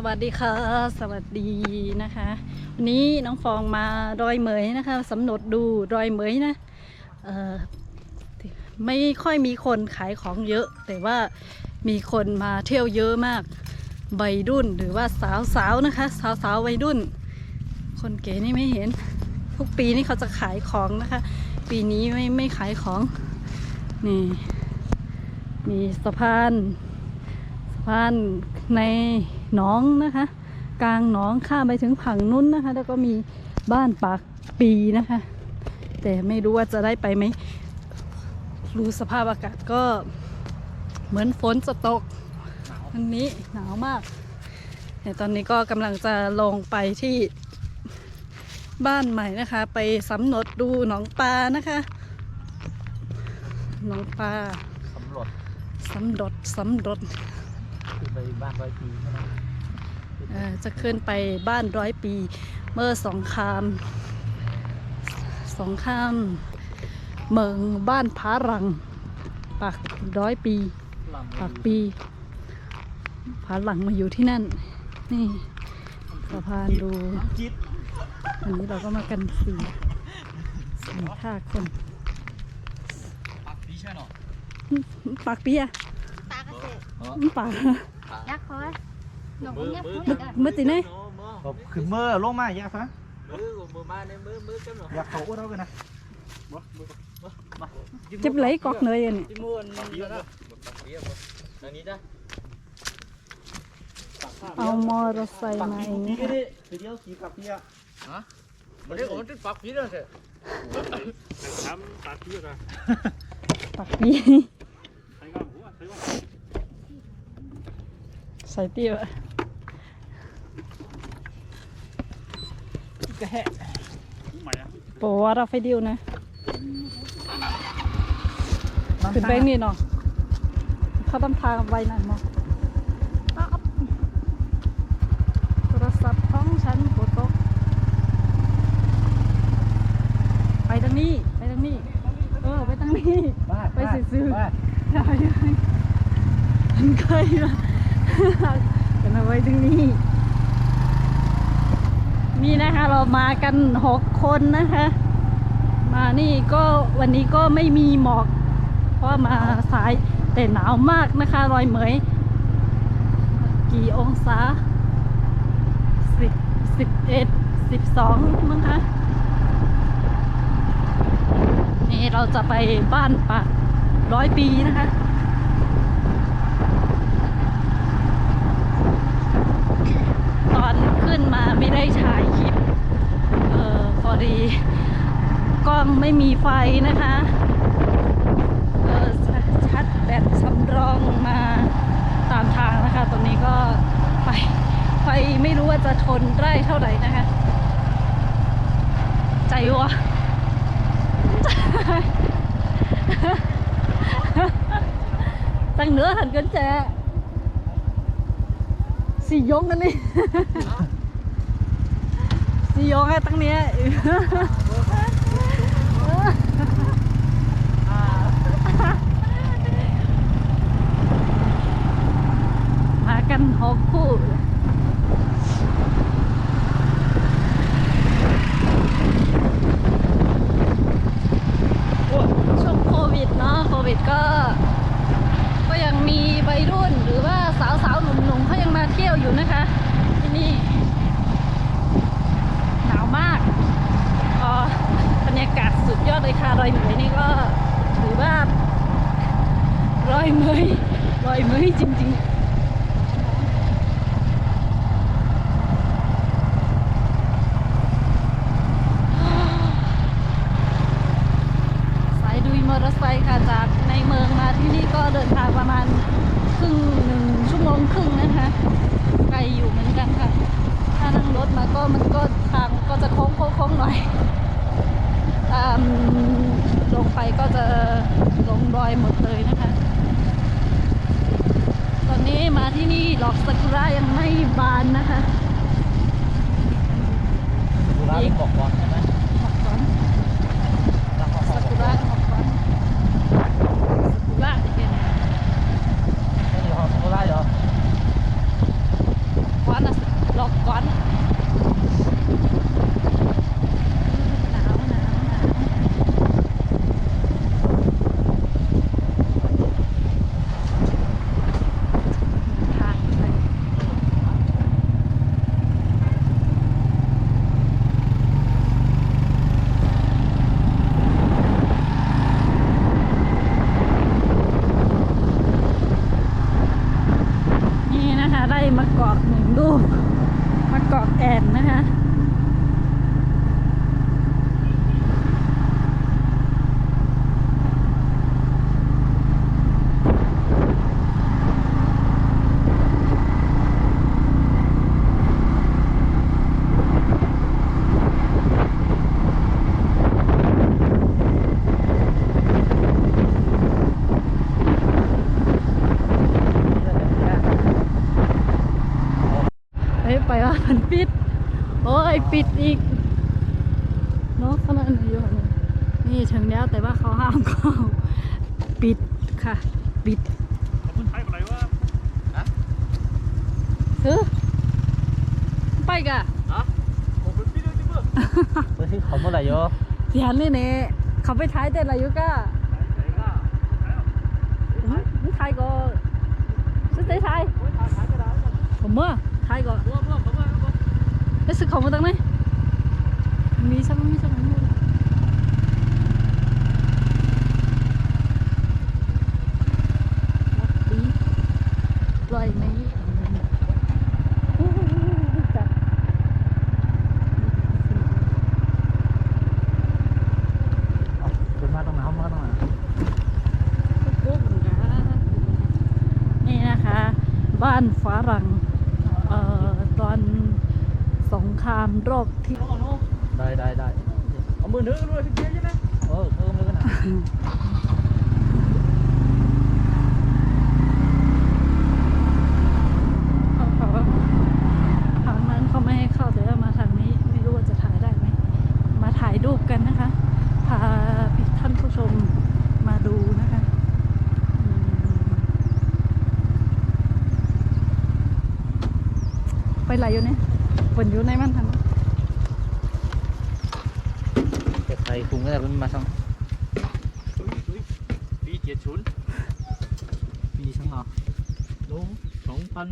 สวัสดีค่ะ สวัสดีนะคะ วันนี้น้องฟองมาดอยเหมยนะคะสำรวจดูดอยเหมยนะไม่ค่อยมีคนขายของเยอะ แต่ว่ามีคนมาเที่ยวเยอะมากใบรุ่นหรือว่าสาวๆนะคะ สาวๆวัยรุ่น คนเก๋นี่ไม่เห็น ทุกปีนี่เขาจะขายของนะคะ ปีนี้ไม่ไม่ขายของนี่มีสะพานสะพานใน หนองนะคะ กลางหนองข้ามไปถึงผังนู้นนะคะ แล้วก็มีบ้านปากปีนะคะ แต่ไม่รู้ว่าจะได้ไปไหมรู้สภาพอากาศก็เหมือนฝนจะตกวันนี้หนาวมากแต่ตอนนี้ก็กำลังจะลงไปที่บ้านใหม่นะคะ ไปสำรวจดูหนองปลานะคะหนองปลาสำรวจสำรวจสำรวจ คือไปบ้านร้อยปีใช่ไหมเอ่อจะขึ้นไปบ้านร้อยปี เมื่อสงครามสงครามเมืองบ้านผารังปากร้อยปีหลังปากปีผาหลังมาอยู่ที่นั่น นี่สะพานดูจิตวันนี้เราก็มากันสี่สี่ห้าคน ปักปีใช่หรอปากปีอะ ตากระเสะปากยักษ์เขาไว้หนูยักษ์เขามึเลยมือติเน่คือเมื่อลงมาแยกซะมือมือมาเนี่ยมือมือกันหรออยากเขาอ้วนเอากันนะเจ็บไหลกอกเนยอันนี้ที่มือมันเยอะนะปักเบี้ยทางนี้จ้ะเอามอเตอร์ไซค์ปักมาปีเองปีนะก็คะได้ทีเดียวสีปักปีอะมันได้โอ้ที่ปักพี่แล้วเถอะทำตัดที่กันปากปี ใช้ก้ามหัวใช้ก้าม ใส่เตี้ยกระแหะใหม่อะปอว่าเราไฟดิวนะขึ้นแบงนี่เนาะเขาต้องทางไว้หน่อยมั้งโทรศัพท์ของฉันปวดตกไปทางนี้ ไปทางนี้ เออ ไปทางนี้ ไปซื้อๆได้เลยมันเคยมา กันเอาไว้ตรงนี้ นี่นะคะเรามากันหกคนนะคะ มานี่ก็วันนี้ก็ไม่มีหมอก เพราะมาสายแต่หนาวมากนะคะรอยเหมย กี่องศาสิบสิบเอ็ดสิบสองมั้งคะนี่เราจะไปบ้านปาร้อยปีนะคะ ตอนขึ้นมาไม่ได้ถ่ายคลิป เออพอดีกล้องไม่มีไฟนะคะ เออชัดแบตสำรองมาตามทางนะคะ ตอนนี้ก็ไฟไฟไม่รู้ว่าจะทนได้เท่าไหร่นะคะ ใจวะตั้งเนื้อหันกันแจ สี่ยงกันนี่ สี่ยงไอ้ตั้งเนี้ย มากันหกคู่ ช่วงโควิดเนาะโควิดก็ ก็ยังมีวัยรุ่นหรือว่าสาวๆหนุ่มๆเขายังมาเที่ยวอยู่นะคะ ที่นี่ หนาวมากก็บรรยากาศสุดยอดเลยค่ะร อยเหมยนี่ก็ถือว่ารอยเหมยรอยเหมยจริงๆสายดุยมอเตอร์ไซค่ะจากในเมืองมาที่นี่ก็เดินทางประมาณครึ่งหนึ่งชั่วโมงครึ่งนะคะไกลอยู่เหมือนกันค่ะถ้านั่งรถมาก็มันก็ทางก็จะโค้งโค้งโค้งหน่อย ตาม ลงไปก็จะลงดอยหมดเลยนะคะ ตอนนี้มาที่นี่ดอกซากุระยังไม่บานนะคะสุราเป็นบอกก่อนใช่ไหมหมดก่อนรักของซากุระหมดก่อนซากุระอีกเนี่ย ไม่ได้ของสุราเหรอ วันละ มะกอกหนึ่งลูกมะกอกแอนนะคะ เฮ้ยไปว่ามัน ปิด โอ้ยปิดอีกเนาะขนาดนี้อยู่ค่ะนี่ถึงแล้วแต่ว่าเขาห้ามเข้าปิดค่ะ ปิดเอาคนไทยอะไรวะเฮ้ยไปกะผมเป็นพี่เลี้ยงที่เมื่อเฮ้ยเขาเมื่อไหร่โยเสียนเลยเนี่ยเขาไปท้ายแต่ละยุก้าไหนก็แล้วมึงท้ายก็สุดท้ายท้ายผมเมื่อท้ายก็ เมื่อเมื่อเมื่อเมื่อไปซื้อของมาตั้งไหนมีสักมีสักมีดีปล่อยไหมอู้หูจับเป็นมาตรงไหนเขามาตรงไหนปุ๊บนะนี่นะคะบ้านฝรั่งเอ่อตอนส งครามโรคที่ได้ได้ได้เอามือนึกด้วยที่เกี้ยใช่ไหมเออเพิ่มเลยกันนะเขาเขาทางนั้นเขาไม่ให้เข้าแต่ว่ามาทางนี้ไม่รู้ว่าจะถ่ายได้ไหมมาถ่ายรูปกันนะคะพาท่านผู้ชมมาดูนะคะอืมไปไหนอยู่เนี่ย ฝนอยู่ในมันทันเก็บไทยคุ้มก็ได้เป็นมาสังปีเจ็ดศูนย์ปีสังเหรอลงสองพัน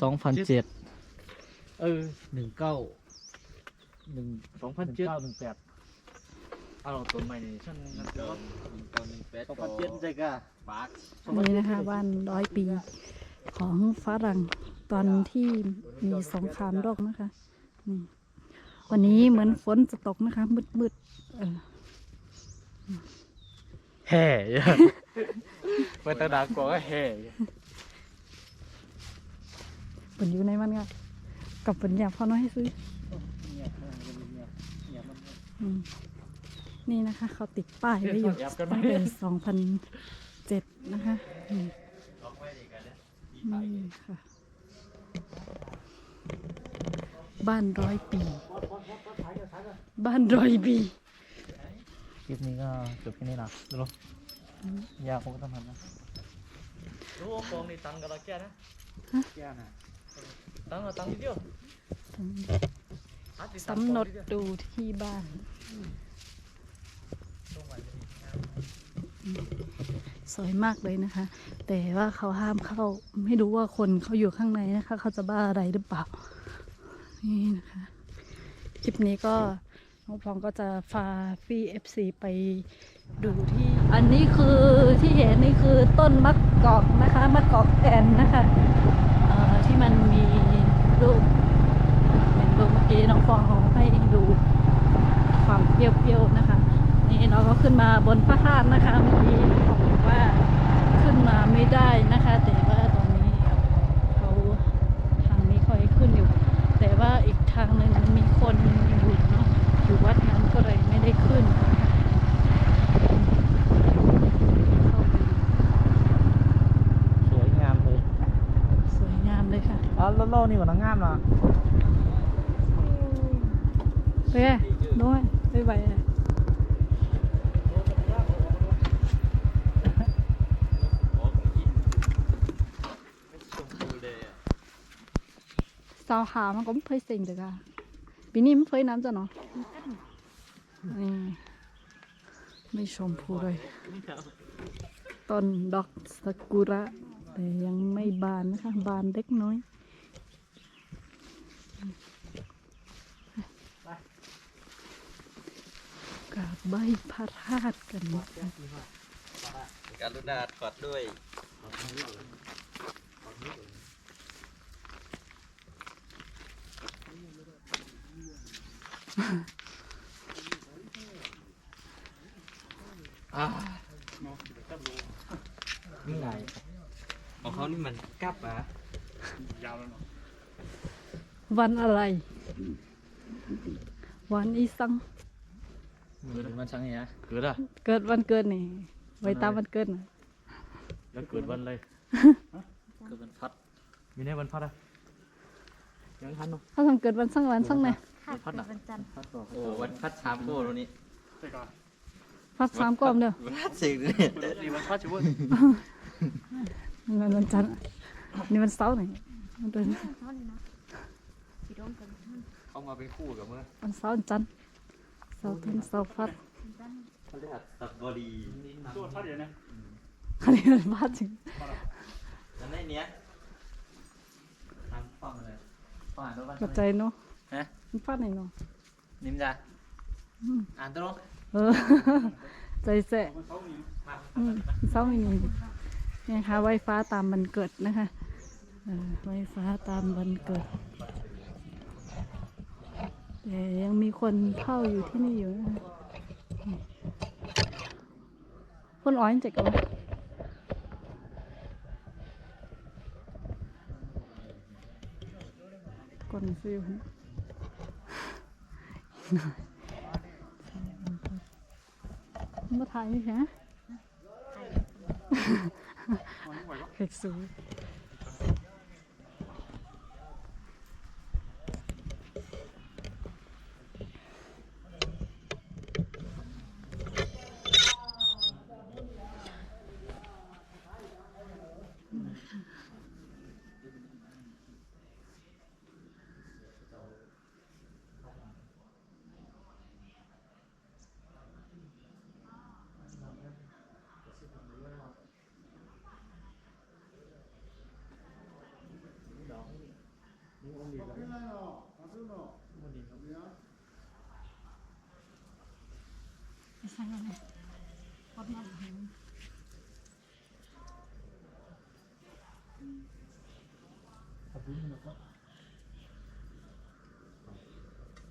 สองพันเจ็ดเออหนึ่งเก้าหนึ่งสองพัพันนเจ็ดเก้าหนึ่งแปดเอาต้นใหม่นี่ฉันนั่นเดี๋ยวตอนหนึ่งแปดสองพันเจ็ดใจกะปากนี่นะคะบ้านร้อยปีของฝรั่ง ตอนที่มีสงครามโลกนะคะนี่วันนี้เหมือนฝนจะตกนะคะ มืดๆเออแห่เปิดตาดากว่าก็แห่ฝนอยู่ในมันก็กับฝนอยากพอน้อยให้ซื้อเนี่ยเนี่ยเนี่ยมันอืมนี่นะคะ เขาติดป้ายไว้อยู่ตั้งแต่สองพันเจ็ดนะคะนี่นี่ค่ะ บ้านร้อยปี บ้านร้อยปีคลิปนี้ก็จบแค่นี้นะดูยากคงต้องทำนะรู้ว่ากองนี่ตังค์กับเราแก่นะยากนะตังค์เอาตังค์นิดเดียวสำนดดูที่บ้าน สวยมากเลยนะคะ แต่ว่าเขาห้ามเข้า ไม่รู้ว่าคนเขาอยู่ข้างในนะคะ เขาจะบ้าอะไรหรือเปล่า นี่นะคะ คลิปนี้ก็น้องพองก็จะพาพี่เอฟซีไปดูที่ อันนี้คือที่เห็นนี่คือต้นมะกอกนะคะมะกอกแอนนะคะที่มันมีรูปเป็นรูปเมื่อกี้น้องฟองเขาให้ดูความเปรี้ยวๆนะคะ นี่เราก็ขึ้นมาบนพระธาตุนะคะเมื่อกี้บอกว่าขึ้นมาไม่ได้นะคะแต่ว่าตอนนี้เขาทางนี้ค่อยขึ้นอยู่ แต่ว่าอีกทางหนึ่งมันมีคนอยู่เนาะอยู่วัดนั้นก็เลยไม่ได้ขึ้นนะคะเข้าไปสวยงามเลย สวยงามเลยค่ะอ๋อแล้วโลนี่มันงามเหรอไปไงด้วยไปไหวอะ ชมพูเลยอะ สาวหามันก็ไม่เคยเซ็งเลยค่ะปีนี้ไม่เคยน้ำจ้ะเนาะนี่ไม่ชมพูเลยต้นดอกสกุระ แต่ยังไม่บานนะคะ บานเล็กน้อยกราบใบพระธาตุกันนะคะการุณาถอดด้วย นี่ไง ของเขา นี่มันกลับอะวันอะไร วันอีสังมือมันช่างเนี้ยเกิดอะเกิดวันเกิดนี่ไว้ตามวันเกิดนะแล้วเกิดวันอะไรคือมันพัด มีในวันพัดอะยังทันเนาะเขาทำเกิดวันสังวันสังไหนค่ะเกิดวันจันทร์พัดอกโอ้วันพัดชามโก้ตรงนี้พัดสามกลมเด้อวันพัดสิ่งนี่นี่วันพัดชิบุ นมันวันจันทร์นี่วันเสาร์นี่มันเป็นเท่านี้นะสีดงกันเขามาเป็นคู่กับเมื่อวันเสาร์วันจันทร์เสาร์ทิ้งเสาร์พัดเขาเรียกตับบดีตัวพัดเดี๋ยวนะอันนี้มันพัดจริงแล้วในเนี้ยทำฟังเลยฝ่ายรถมันเข้าใจเนาะฮะมันพัดไหนเนาะนิ่มจ้ะอืมอ่านตัวลงเออใจแสะอืมเสาร์ไม่มีเนี่ค่ะไวฟ้าตามบันเกิดนะคะไวฟ้าตามบันเกิดแต่ยังมีคนเข้าอยู่ที่นี่อยู่นะคะคนอ้อยเจ็กเอคนซื้อมาถ่ายนี่ฮะ Cái xui เห็ดสูใช่ไหมพอดมันเห็น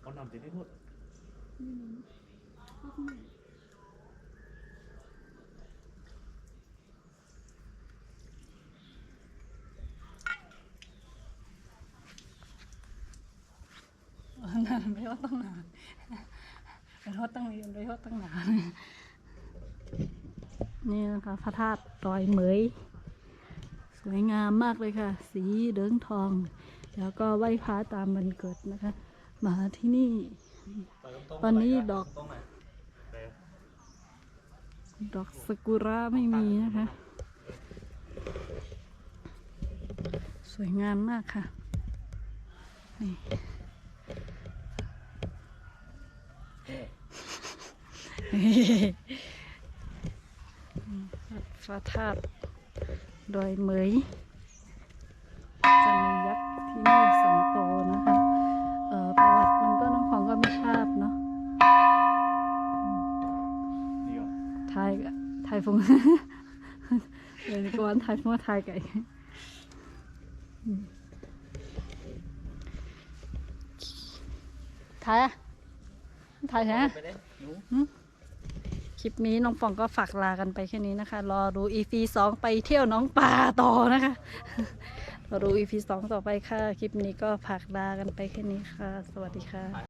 เขานำติดได้หมด นานไม่ว่าตั้งนานเป็นทอดตั้งนี้เป็นทอดตั้งนานนี่นะคะพระธาตุดอยเหมย สวยงามมากเลยค่ะ สีเหลืองทอง แล้วก็ไหว้พระตามวันเกิดนะคะ มาที่นี่ ตอนนี้ดอกตรงไหนดอกสกุระไม่มีนะคะ สวยงามมากค่ะ นี่ พระธาตุดอยเหมยจะมียักษ์ที่นี่สองโตวนะคะเอ่อประวัติมันก็น้องของก็ไม่ทราบเนาะนี่ก็ทายกะทายฟงเดี๋ยวนี้ก็วันทายฟงว่าทายไก่อืมทายอะทายแท้ไปเลย คลิปนี้น้องปองก็ฝากลากันไปแค่นี้นะคะ รอดู EP สองไปเที่ยวน้องป่าต่อนะคะรอดู EP สองต่อไปค่ะ คลิปนี้ก็ฝากลากันไปแค่นี้ค่ะ สวัสดีค่ะ